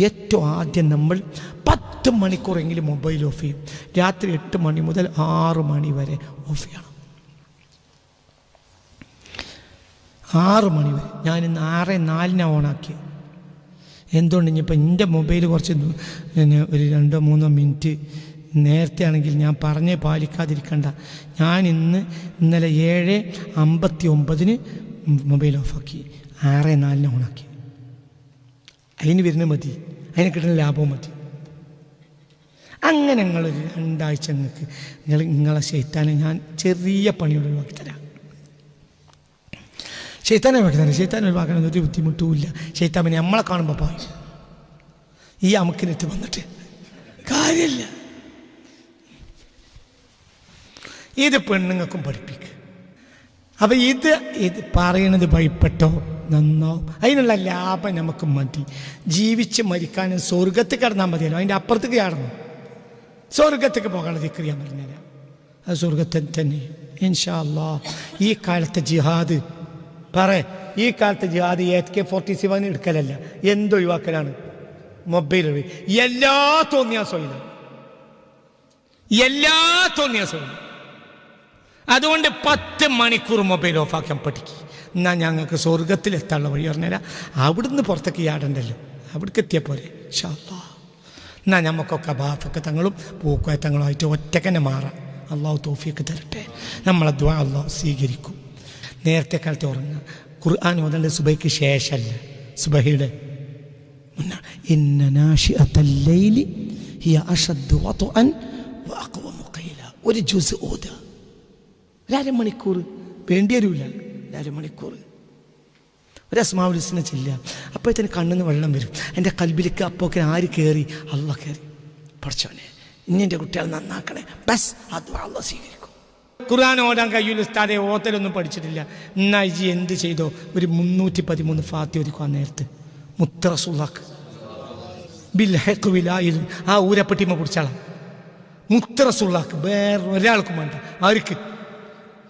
ഏറ്റവും ആദ്യം നമ്മൾ പത്ത് മണിക്കൂറെങ്കിലും മൊബൈൽ ഓഫ് ചെയ്യും. രാത്രി എട്ട് മണി മുതൽ ആറ് മണി വരെ ഓഫ് ചെയ്യണം. ആറ് മണി വരെ. ഞാൻ ഇന്ന് ആറ് നാലിനാണ് ഓണാക്കി എന്തുകൊണ്ട് ഇനിയിപ്പോൾ എന്റെ മൊബൈൽ കുറച്ച് ഒരു രണ്ടോ മൂന്നോ മിനിറ്റ് നേരത്തെ ആണെങ്കിൽ ഞാൻ പറഞ്ഞേ പാലിക്കാതിരിക്കണ്ട. ഞാൻ ഇന്ന് ഇന്നലെ ഏഴ് അമ്പത്തി ഒമ്പതിന് മൊബൈൽ ഓഫാക്കി ആറ് നാലിന് ഓണാക്കി. അതിന് വരുന്ന മതി. അതിന് കിട്ടുന്ന ലാഭവും മതി. അങ്ങനെ നിങ്ങളൊരു രണ്ടാഴ്ച നിങ്ങൾക്ക് നിങ്ങൾ നിങ്ങളെ ശൈത്താനെ ഞാൻ ചെറിയ പണിയോട് ഒഴിവാക്കി തരാം. ശൈത്താനെ ഒഴിവാക്കി തരാം. ശൈത്താനെ ഒഴിവാക്കാൻ ഒരു ബുദ്ധിമുട്ടുമില്ല ശൈത്താൻ പിന്നെ നമ്മളെ കാണുമ്പോൾ പറയും. ഈ അമുക്കിനെത്തി വന്നിട്ട്. കാര്യമില്ല ഇത് പെണ്ണുങ്ങൾക്കും പഠിപ്പിക്കുക അപ്പം ഇത് ഇത് പറയണത് ഭയപ്പെട്ടോ നന്നാവും അതിനുള്ള ലാഭം നമുക്ക് മതി. ജീവിച്ച് മരിക്കാനും സ്വർഗത്തിൽ കിടന്നാൽ മതിയല്ലോ. അതിന്റെ അപ്പുറത്തേക്ക് ചാടണം. സ്വർഗത്തേക്ക് പോകാനുള്ള ദിക്രിയാൻ പറഞ്ഞുതരാം. അത് സ്വർഗത്തിൽ തന്നെ. ഇൻഷാ അല്ലാ ഈ കാലത്തെ ജിഹാദ്. പറ ഈ കാലത്തെ ജിഹാദ് എ കെ ഫോർട്ടി സെവൻ എടുക്കലല്ല. എന്തൊഴിവാക്കലാണ് മൊബൈൽ എല്ലാ എല്ലാ തോന്നിയാസോയിലും. എല്ലാ തോന്നിയാസോയിലും. അതുകൊണ്ട് പത്ത് മണിക്കൂർ മൊബൈൽ ഓഫാക്കാൻ പഠിക്കും. എന്നാൽ ഞങ്ങൾക്ക് സ്വർഗത്തിലെത്താനുള്ള വഴി പറഞ്ഞുതരാം. അവിടുന്ന് പുറത്തേക്ക് ചാടണ്ടല്ലോ അവിടേക്ക് എത്തിയ പോരെ. അല്ലാ എന്നാൽ നമുക്കൊക്കെ ബാഫൊക്കെ തങ്ങളും പൂക്കോയ തങ്ങളുമായിട്ട് ഒറ്റക്കന്നെ മാറാം. അള്ളാഹു തോഫിയൊക്കെ തരട്ടെ. നമ്മളെ ദ്വാ അള്ളാഹു സ്വീകരിക്കും. നേരത്തെ കാലത്ത് ഉറങ്ങുക. ഖുർആൻ ഓതേണ്ടത് സുബൈക്ക് ശേഷമല്ല. സുബഹിയുടെ ഒരു ജ്യൂസ് ഓതുക. ഒരു അരമണിക്കൂർ വേണ്ടി വരില്ല ഒരു അരമണിക്കൂർ ഒരു അസ്മാവുലിസിനെ ചെല്ല അപ്പോഴത്തേന് കണ്ണിന്ന് വെള്ളം വരും. എന്റെ കൽബിലേക്ക് അപ്പോക്കെ ആര് കയറി അള്ള കയറി പഠിച്ചവനെ ഇനി എന്റെ കുട്ടികൾ നന്നാക്കണേ. ബസ് അത് അള്ള സ്വീകരിക്കും. ഖുർആൻ ഓടാൻ കഴിയൂല ഉസ്താദെ ഓത്തലൊന്നും പഠിച്ചിട്ടില്ല. എന്നാ ഇജി എന്ത് ചെയ്തോ? ഒരു മുന്നൂറ്റി പതിമൂന്ന് ഫാത്തി ഒരുക്കുക നേരത്ത്. മുത്തറ ബിൽ ഹെക്ക് വിലായിരുന്നു ആ കുടിച്ചാളാം മുത്തറസുള്ളാക്ക് വേറെ ഒരാൾക്കും വേണ്ട. ആർക്ക്?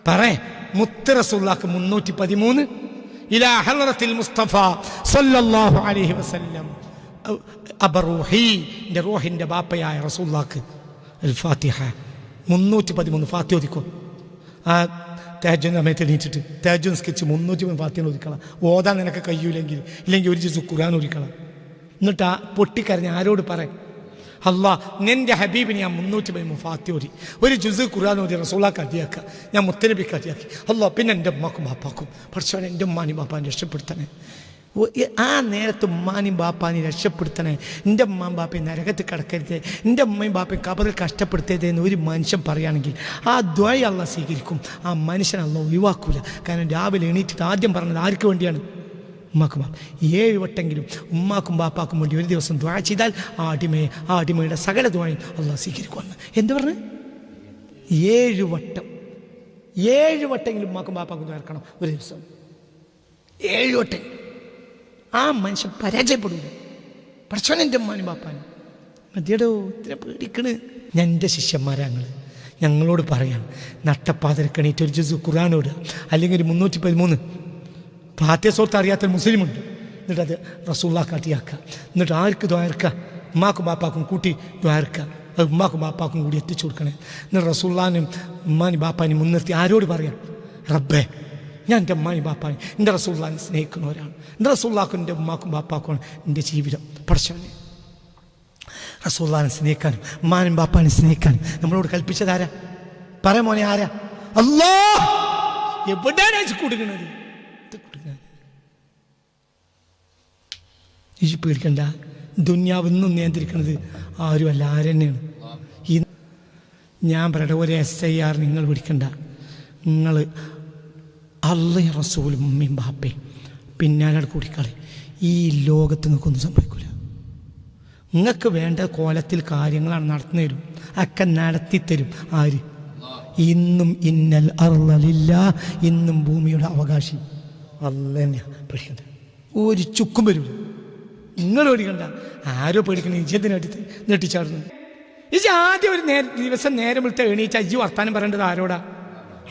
പറേ. മുത്തറസുല്ലാക്ക് മുന്നൂറ്റി പതിമൂന്ന് ഇലാ മുസ്തഫ സല്ലല്ലാഹു അലൈഹി വസല്ലം. ബാപ്പയായ റസൂല്ലാക്ക് അൽ ഫാത്തിഹ. മുന്നൂറ്റി പതിമൂന്ന് ഫാത്തി ഒതുക്കും ആ തേജൻ സമയത്ത് എണീച്ചിട്ട് തേജൻ സ്കെച്ച് മുന്നൂറ്റി പതിമൂന്ന് ഫാത്തിയാണ് ഓതാൻ നിനക്ക് കഴിയൂലെങ്കിൽ ഇല്ലെങ്കിൽ ഒരു ജിസ് ഖുർആൻ ഒതുക്കണം എന്നിട്ട് ആ പൊട്ടിക്കരഞ്ഞ് ആരോട് പറയും അല്ലാ നിന്റെ ഹബീബിന് ഞാൻ മുന്നൂറ്റി പതിമൂന്ന് ഫാത്തിയോരി ഒരു ജുസ് ഖുർആൻ ഓതി റസൂലാക്ക് അടിയാക്കുക ഞാൻ മുത്തനബിക്ക് അടിയാക്കി അല്ലാ പിന്നെ എന്റെ ഉമ്മാക്കും ബാപ്പാക്കും. പഠിച്ചവൻ എന്റെ ഉമ്മാനും ബാപ്പാനും രക്ഷപ്പെടുത്തണേ. ആ നേരത്ത് ഉമ്മാനും ബാപ്പാനും രക്ഷപ്പെടുത്തണേ. എന്റെ ഉമ്മാൻ ബാപ്പയും നരകത്ത് കിടക്കരുത്. എന്റെ ഉമ്മയും ബാപ്പയും കബറിൽ കഷ്ടപ്പെടുത്തരുത് എന്ന് ഒരു മനുഷ്യൻ പറയുകയാണെങ്കിൽ ആ ദ്വയ അള്ള സ്വീകരിക്കും. ആ മനുഷ്യൻ അള്ള ഒഴിവാക്കൂല. കാരണം രാവിലെ എണീറ്റിട്ട് ആദ്യം പറഞ്ഞത് ആർക്ക് വേണ്ടിയാണ്? ഉമ്മാക്കും ഏഴ് വട്ടെങ്കിലും ഉമ്മാക്കും ബാപ്പാക്കും വേണ്ടി ഒരു ദിവസം ദ്വാ ചെയ്താൽ ആ അടിമയെ ആ അടിമയുടെ സകല ദ്വായും അള്ളാഹ് സ്വീകരിക്കുമെന്ന്. എന്ത് പറഞ്ഞു? ഏഴ് വട്ടം. ഏഴ് വട്ടെങ്കിലും ഉമ്മാക്കും ബാപ്പാക്കും ദ്വാർക്കണം ഒരു ദിവസം. ഏഴ് വട്ടം. ആ മനുഷ്യൻ പരാജയപ്പെടില്ല പ്രശ്നന്റെ ഉമ്മാനും ബാപ്പാനും. മതിയടോ ഇത്ര പേടിക്കണ്. ഞാൻ എന്റെ ശിഷ്യന്മാരാ ഞങ്ങൾ ഞങ്ങളോട് പറയാം നട്ടപ്പാതിരക്കണീറ്റ് ഒരു ജുസു ഖുറാനോട് അല്ലെങ്കിൽ ഒരു മുന്നൂറ്റി പതിമൂന്ന്. ഫാത്യസോർത്ത് മുസ്ലിം മുസ്ലിമുണ്ട്. എന്നിട്ട് അത് റസൂള്ള കാട്ടിയാക്കുക എന്നിട്ട് ആർക്ക് ദ്വാരക്ക ഉമ്മാക്കും ബാപ്പാക്കും കൂട്ടി ദ്വാരക്ക അത് ഉമ്മാക്കും ബാപ്പാക്കും കൂടി എത്തിച്ചു കൊടുക്കണേ. എന്നിട്ട് റസൂള്ളാനും ഉമ്മാനും ബാപ്പാനും മുൻനിർത്തി ആരോട് പറയാം? റബ്ബേ ഞാൻ എന്റെ ഉമ്മാനും ബാപ്പാനും എന്റെ റസൂള്ളാനെ സ്നേഹിക്കുന്നവരാണ്. എന്റെ റസൂള്ളാക്കും എന്റെ ഉമ്മാക്കും ബാപ്പാക്കുമാണ് എന്റെ ജീവിതം. പഠിച്ചവനെ. റസൂള്ളാനെ സ്നേഹിക്കാനും ഉമ്മാനും ബാപ്പാനും സ്നേഹിക്കാനും നമ്മളോട് കൽപ്പിച്ചതാരാ പറ മോനെ ആരാ? അല്ലോ എവിടെയാണ് അയച്ചു കൊടുക്കുന്നത് കൊടുക്കുക കൊടുക്കുന്നത് ഈ പേടിക്കണ്ട. ദുന്യാവ് ഇന്നും നിയന്ത്രിക്കുന്നത് ആരുമല്ല ആരെന്നെയാണ് ഈ ഞാൻ പറയട്ടെ ഒരു എസ് ഐ ആർ നിങ്ങൾ പിടിക്കണ്ട. നിങ്ങൾ അള്ളയും റസൂലും ഉമ്മയും ബാപ്പയും പിന്നാലെ കൂടിക്കളി. ഈ ലോകത്ത് നിങ്ങൾക്കൊന്നും സംഭവിക്കില്ല നിങ്ങൾക്ക് വേണ്ട കോലത്തിൽ കാര്യങ്ങളാണ് നടന്നു തരും ഒക്കെ നടത്തി തരും ആര്? ഇന്നും ഇന്നൽ അർലില്ല ഇന്നും ഭൂമിയുടെ അവകാശി. അല്ല പേടിക്കണ്ട. ഒരു ചുക്കും വരില്ല നിങ്ങൾ പേടിക്കണ്ട. ആരോ പേടിക്കണ ഇജ്ജത്തിനടുത്ത് നെട്ടിച്ചാടുന്നു ഇജ് ആദ്യം ഒരു നേരം ദിവസം നേരം വിളിച്ച എണീച്ച അജ്ജി വർത്താനം പറയേണ്ടത് ആരോടാ?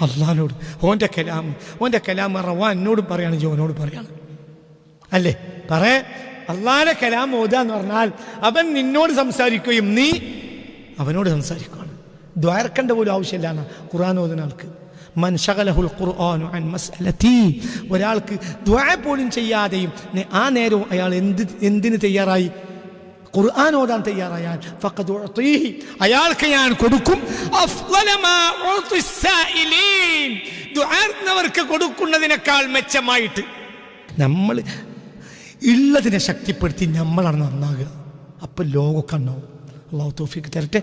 അള്ളഹാനോട്. ഓന്റെ കലാം ഓന്റെ കലാം റവാ എന്നോടും പറയാണ് ജോനോട് പറയാണ്. അല്ലേ? പറേ അള്ളാഹാനെ കലാം ഓതുക എന്ന് പറഞ്ഞാൽ അവൻ നിന്നോട് സംസാരിക്കുകയും നീ അവനോട് സംസാരിക്കുകയാണ് ദ്വാരക്കേണ്ട പോലും ആവശ്യമില്ലാണ് ഖുറാൻ ഓതുന്ന ആൾക്ക്. മൻ ഖുർആാനു അൻ മസ്അലതി ഒരാൾക്ക് ദ്വാ പോലും ചെയ്യാതെയും ആ നേരവും അയാൾ എന്ത് എന്തിന് തയ്യാറായി? ഖുർആൻ ഓതാൻ തയ്യാറായാൽ. ഫഖദ് ഉഅതീഹി അയാൾക്ക് ഞാൻ കൊടുക്കും. അഫ്ളല മാ ഉഅതി സ്സായിലീൻ ദുആർന്നവർക്ക് കൊടുക്കുന്നതിനേക്കാൾ മെച്ചമായിട്ട് നമ്മൾ ഉള്ളതിനെ ശക്തിപ്പെടുത്തി നമ്മളാണ് നന്നാകുക. അപ്പം ലോകമൊക്കെ ഉണ്ടാവും. അള്ളാഹു തോഫിക്ക് തരട്ടെ.